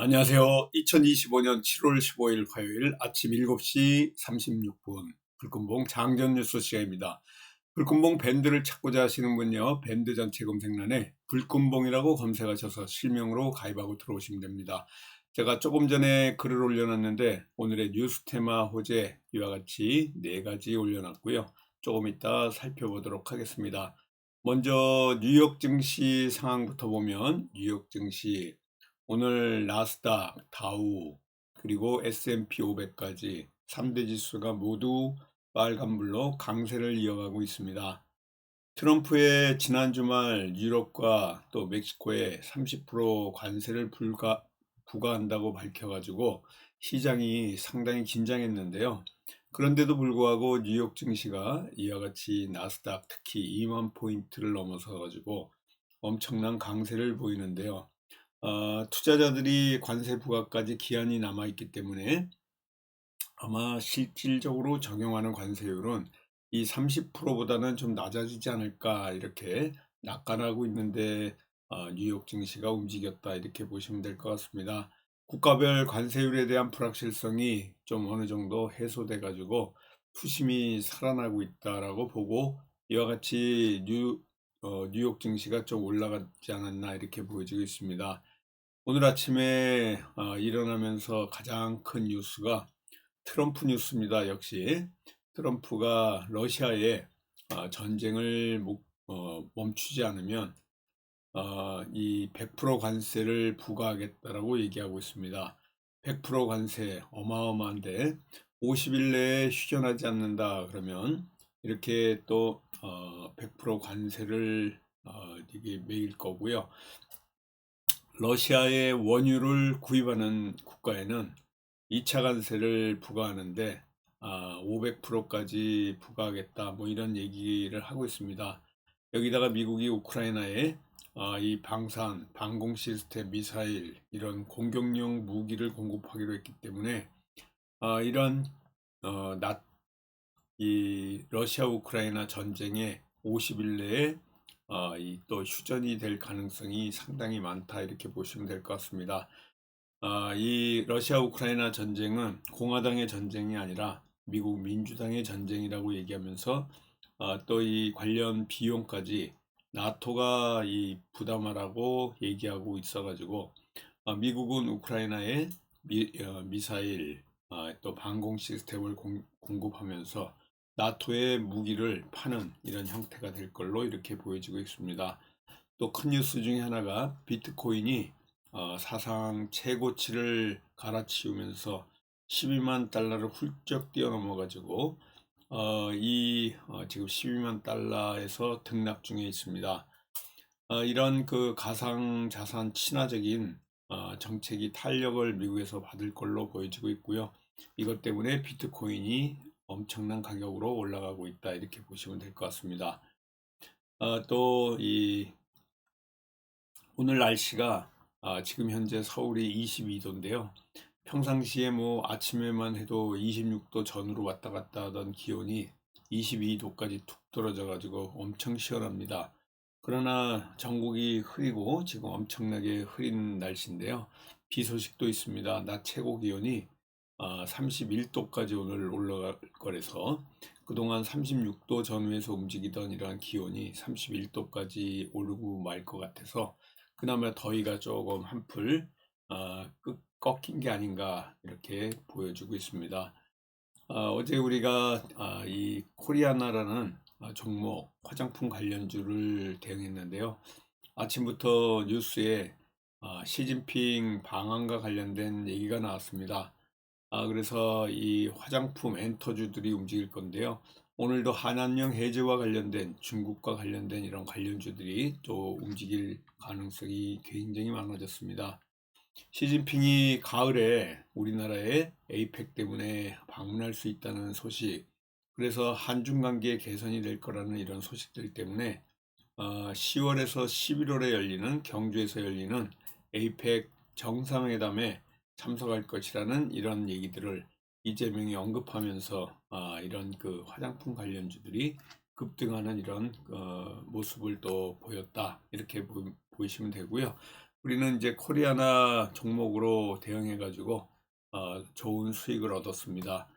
안녕하세요. 2025년 7월 15일 화요일 아침 7시 36분 불금봉 장전 뉴스 시간입니다. 불금봉 밴드를 찾고자 하시는 분요. 밴드 전체 검색란에 불금봉이라고 검색하셔서 실명으로 가입하고 들어오시면 됩니다. 제가 조금 전에 글을 올려놨는데 오늘의 뉴스 테마 호재 이와 같이 네 가지 올려놨고요. 조금 이따 살펴보도록 하겠습니다. 먼저 뉴욕 증시 상황부터 보면 뉴욕 증시 오늘 나스닥, 다우, 그리고 S&P 500까지 3대 지수가 모두 빨간불로 강세를 이어가고 있습니다. 트럼프의 지난 주말 유럽과 또 멕시코에 30% 관세를 불가, 부과한다고 밝혀가지고 시장이 상당히 긴장했는데요. 그런데도 불구하고 뉴욕 증시가 이와 같이 나스닥 특히 2만 포인트를 넘어서 가지고 엄청난 강세를 보이는데요. 어, 투자자들이 관세 부과까지 기한이 남아 있기 때문에 아마 실질적으로 적용하는 관세율은 이 30%보다는 좀 낮아지지 않을까 이렇게 낙관하고 있는데 어, 뉴욕 증시가 움직였다 이렇게 보시면 될 것 같습니다. 국가별 관세율에 대한 불확실성이 좀 어느 정도 해소돼 가지고 투심이 살아나고 있다라고 보고 이와 같이 뉴, 어, 뉴욕 증시가 좀 올라가지 않았나 이렇게 보여지고 있습니다. 오늘 아침에 어, 일어나면서 가장 큰 뉴스가 트럼프 뉴스입니다. 역시 트럼프가 러시아에 어, 전쟁을 어, 멈추지 않으면 어, 이100% 관세를 부과하겠다라고 얘기하고 있습니다. 100% 관세 어마어마한데 50일 내에 휴전하지 않는다 그러면 이렇게 또 어, 100% 관세를 어, 이게 매일 거고요. 러시아의 원유를 구입하는 국가에는 2차 관세를 부과하는데 아, 500%까지 부과하겠다 뭐 이런 얘기를 하고 있습니다. 여기다가 미국이 우크라이나에 아, 이 방산, 방공 시스템, 미사일 이런 공격용 무기를 공급하기로 했기 때문에 아, 이런 어, 낫, 이 러시아 우크라이나 전쟁의 50일 내에 어, 이또 휴전이 될 가능성이 상당히 많다 이렇게 보시면 될 것 같습니다. 어, 이 러시아 우크라이나 전쟁은 공화당의 전쟁이 아니라 미국 민주당의 전쟁이라고 얘기하면서 어, 또이 관련 비용까지 나토가 이 부담하라고 얘기하고 있어가지고 어, 미국은 우크라이나에 미, 어, 미사일 어, 또 방공 시스템을 공, 공급하면서 나토의 무기를 파는 이런 형태가 될 걸로 이렇게 보여지고 있습니다. 또 큰 뉴스 중에 하나가 비트코인이 어, 사상 최고치를 갈아치우면서 12만 달러를 훌쩍 뛰어넘어 가지고 어, 이 어, 지금 12만 달러에서 등락 중에 있습니다. 어, 이런 그 가상 자산 친화적인 어, 정책이 탄력을 미국에서 받을 걸로 보여지고 있고요. 이것 때문에 비트코인이 엄청난 가격으로 올라가고 있다 이렇게 보시면 될 것 같습니다. 어, 또이 오늘 날씨가 아, 지금 현재 서울이 22도인데요. 평상시에 뭐 아침에만 해도 26도 전후로 왔다 갔다 하던 기온이 22도까지 툭 떨어져 가지고 엄청 시원합니다. 그러나 전국이 흐리고 지금 엄청나게 흐린 날씨인데요. 비 소식도 있습니다. 낮 최고 기온이 31도까지 아, 오늘 올라갈 거라서 그동안 36도 전후에서 움직이던 이러한 기온이 31도까지 오르고 말 것 같아서 그나마 더위가 조금 한풀 어, 꺾인 게 아닌가 이렇게 보여주고 있습니다. 어, 제 우리가 어, 이 코리아나라는 종목 화장품 관련주를 대응했는데요. 아침부터 뉴스에 시진핑 방한과 관련된 얘기가 나왔습니다. 아, 그래서 이 화장품 엔터주들이 움직일 건데요. 오늘도 한한령 해제와 관련된 중국과 관련된 이런 관련주들이 또 움직일 가능성이 굉장히 많아졌습니다. 시진핑이 가을에 우리나라에 에이펙 때문에 방문할 수 있다는 소식, 그래서 한중 관계 개선이 될 거라는 이런 소식들 때문에 어, 10월에서 11월에 열리는 경주에서 열리는 에이펙 정상회담에 참석할 것이라는 이런 얘기들을 이재명이 언급하면서 아, 이런 그 화장품 관련주들이 급등하는 이런 어, 모습을 또 보였다 이렇게 보, 시면 되고요. 우리는 이제 코리아나 종목으로 대응해 가지고 어, 좋은 수익을 얻었습니다.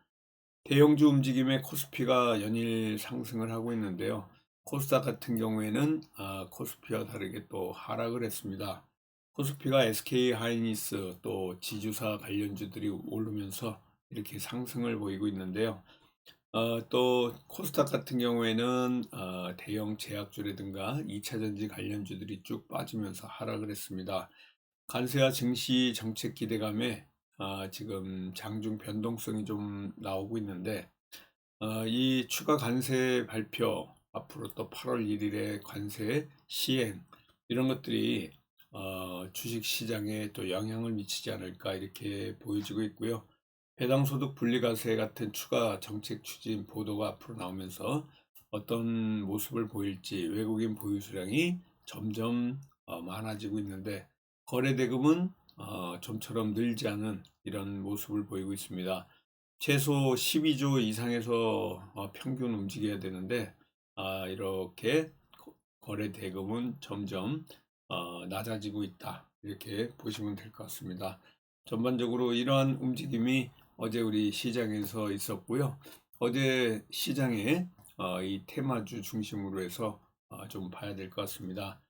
대형주 움직임에 코스피가 연일 상승을 하고 있는데요. 코스닥 같은 경우에는 아, 코스피와 다르게 또 하락을 했습니다. 코스피가 SK 하이니스 또 지주사 관련주들이 오르면서 이렇게 상승을 보이고 있는데요. 어, 또 코스닥 같은 경우에는 어, 대형 제약주라든가 2차전지 관련주들이 쭉 빠지면서 하락을 했습니다. 관세와 증시 정책 기대감에 아, 지금 장중 변동성이 좀 나오고 있는데 어, 이 추가 관세 발표 앞으로 또 8월 1일에 관세 시행 이런 것들이 어, 주식 시장에 또 영향을 미치지 않을까 이렇게 보여지고 있고요. 배당소득 분리과세 같은 추가 정책 추진 보도가 앞으로 나오면서 어떤 모습을 보일지 외국인 보유 수량이 점점 어, 많아지고 있는데 거래 대금은 어, 좀처럼 늘지 않은 이런 모습을 보이고 있습니다. 최소 12조 이상에서 어, 평균 움직여야 되는데 아, 이렇게 거- 거래 대금은 점점 어, 낮아지고 있다 이렇게 보시면 될 것 같습니다. 전반적으로 이러한 움직임이 어제 우리 시장에서 있었고요. 어제 시장에 어, 이 테마주 중심으로 해서 어, 좀 봐야 될 것 같습니다.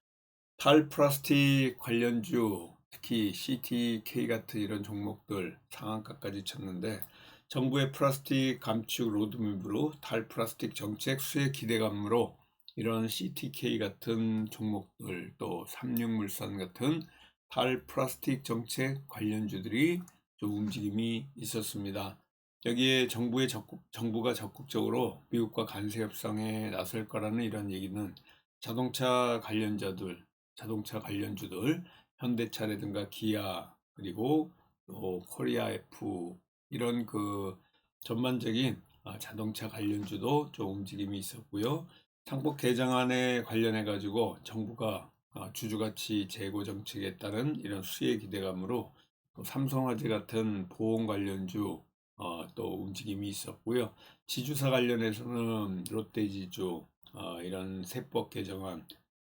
탈 플라스틱 관련주 특히 CTK 같은 이런 종목들 상한가까지 쳤는데 정부의 플라스틱 감축 로드맵으로 탈 플라스틱 정책 수혜 기대감으로 이런 CTK 같은 종목들 또 삼육물산 같은 탈 플라스틱 정책 관련주들이 좀 움직임이 있었습니다. 여기에 정부의 적극, 정부가 적극적으로 미국과 관세 협상에 나설 거라는 이런 얘기는 자동차 관련자들, 자동차 관련주들, 현대차라든가 기아 그리고 또 코리아 F 이런 그 전반적인 아, 자동차 관련주도 좀 움직임이 있었고요. 상법 개정안에 관련해 가지고 정부가 아, 주주가치 재고 정책에 따른 이런 수혜 기대감으로 또 삼성화재 같은 보험 관련주 어, 또 움직임이 있었고요. 지주사 관련해서는 롯데지주 어, 이런 세법 개정안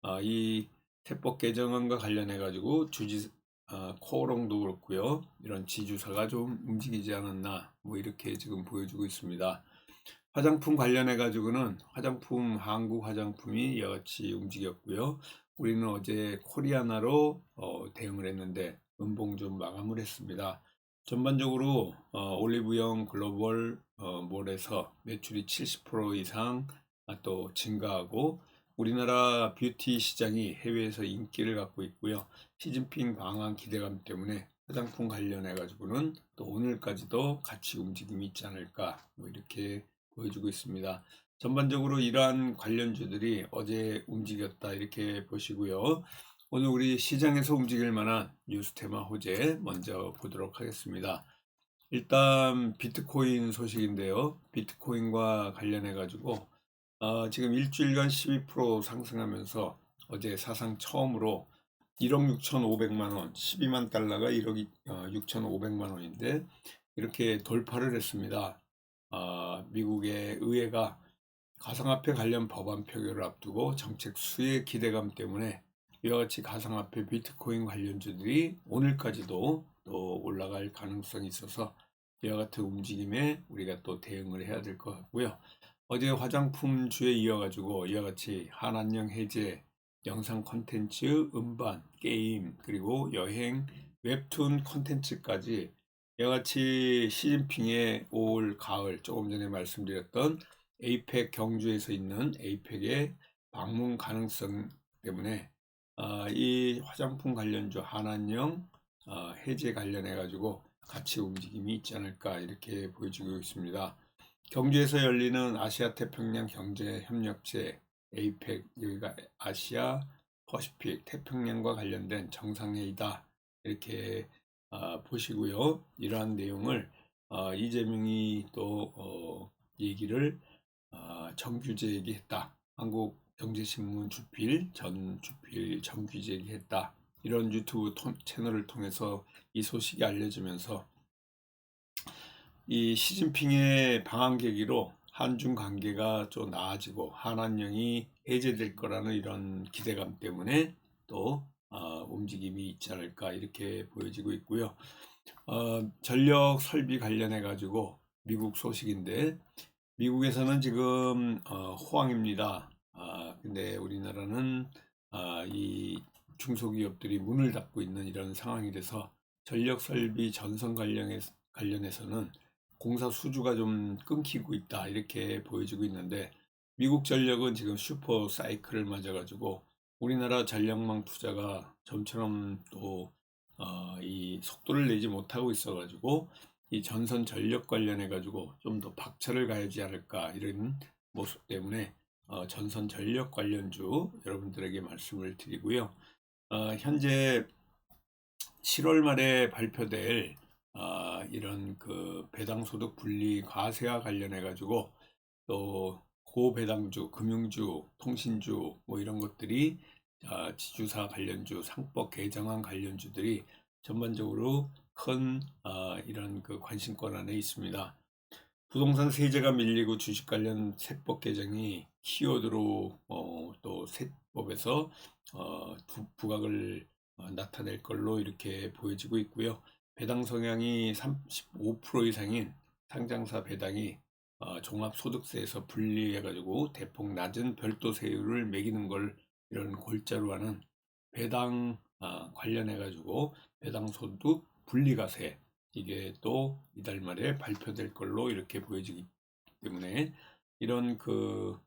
아, 이 세법 개정안과 관련해 가지고 주지 아, 코오롱도 그렇고요. 이런 지주사가 좀 움직이지 않았나 뭐 이렇게 지금 보여주고 있습니다. 화장품 관련해 가지고는 화장품 한국 화장품이 여같이 움직였고요. 우리는 어제 코리아나로 어, 대응을 했는데 음봉 좀 마감을 했습니다. 전반적으로 어, 올리브영 글로벌 어, 몰에서 매출이 70% 이상 아, 또 증가하고 우리나라 뷰티 시장이 해외에서 인기를 갖고 있고요. 시진핑 방한 기대감 때문에 화장품 관련해 가지고는 또 오늘까지도 같이 움직임이 있지 않을까 뭐 이렇게 보여주고 있습니다. 전반적으로 이러한 관련주들이 어제 움직였다 이렇게 보시고요. 오늘 우리 시장에서 움직일 만한 뉴스 테마 호재 먼저 보도록 하겠습니다. 일단 비트코인 소식인데요. 비트코인과 관련해 가지고 어, 지금 일주일간 12% 상승하면서 어제 사상 처음으로 1억 6,500만 원, 12만 달러가 1억 6,500만 원인데 이렇게 돌파를 했습니다. 아, 미국의 의회가 가상화폐 관련 법안 표결을 앞두고 정책 수혜 기대감 때문에 이와 같이 가상화폐 비트코인 관련주들이 오늘까지도 또 올라갈 가능성이 있어서 이와 같은 움직임에 우리가 또 대응을 해야 될 것 같고요. 어제 화장품 주에 이어가지고 이와 같이 한안령 해제, 영상 콘텐츠, 음반, 게임, 그리고 여행, 웹툰 콘텐츠까지 이와 같이 시진핑의 올 가을 조금 전에 말씀드렸던 에이펙 경주에서 있는 에이펙의 방문 가능성 때문에 아, 이 화장품 관련주 한안령 아, 해제 관련해 가지고 같이 움직임이 있지 않을까 이렇게 보여지고 있습니다. 경주에서 열리는 아시아 태평양 경제 협력체 에이펙 여기가 아시아 퍼시픽 태평양과 관련된 정상회의다 이렇게 아, 보시고요. 이러한 내용을 아, 이재명이 또 어, 얘기를 아, 정규제에게 했다. 한국 경제신문 주필 전 주필 정규제에게 했다. 이런 유튜브 통- 채널을 통해서 이 소식이 알려지면서 이 시진핑의 방한 계기로 한중 관계가 좀 나아지고 한안령이 해제될 거라는 이런 기대감 때문에 또 어, 움직임이 있지 않을까 이렇게 보여지고 있고요. 어, 전력 설비 관련해 가지고 미국 소식인데 미국에서는 지금 어, 호황입니다. 아, 근데 우리나라는 아, 이 중소기업들이 문을 닫고 있는 이런 상황이 돼서 전력 설비 전선 관련해, 관련해서는 공사 수주가 좀 끊기고 있다 이렇게 보여지고 있는데 미국 전력은 지금 슈퍼 사이클을 맞아가지고 우리나라 전력망 투자가 좀처럼 또 어, 이 속도를 내지 못하고 있어가지고 이 전선 전력 관련해 가지고 좀 더 박차를 가야지 않을까 이런 모습 때문에 어, 전선 전력 관련주 여러분들에게 말씀을 드리고요. 어, 현재 7월 말에 발표될 아, 이런 그 배당소득 분리 과세와 관련해 가지고 또 고배당주, 금융주, 통신주 뭐 이런 것들이 아, 지주사 관련주, 상법 개정안 관련주들이 전반적으로 큰 아, 이런 그 관심권 안에 있습니다. 부동산 세제가 밀리고 주식 관련 세법 개정이 키워드로 어, 또 세법에서 어, 부, 부각을 어, 나타낼 걸로 이렇게 보여지고 있고요. 배당 성향이 35% 이상인 상장사 배당이 어, 종합소득세에서 분리해가지고 대폭 낮은 별도 세율을 매기는 걸 이런 골자로 하는 배당 아, 관련해 가지고 배당소득 분리과세 이게 또 이달 말에 발표될 걸로 이렇게 보여지기 때문에 이런 그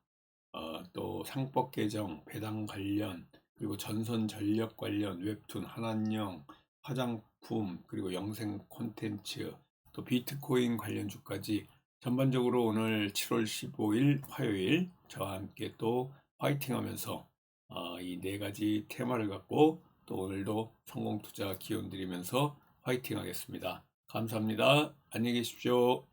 어, 또 상법 개정, 배당 관련 그리고 전선 전력 관련 웹툰, 한한령, 화장품 그리고 영생 콘텐츠 또 비트코인 관련 주까지 전반적으로 오늘 7월 15일 화요일 저와 함께 또 화이팅하면서 어, 이네 가지 테마를 갖고 또 오늘도 성공 투자 기원 드리면서 화이팅 하겠습니다. 감사합니다. 안녕히 계십시오.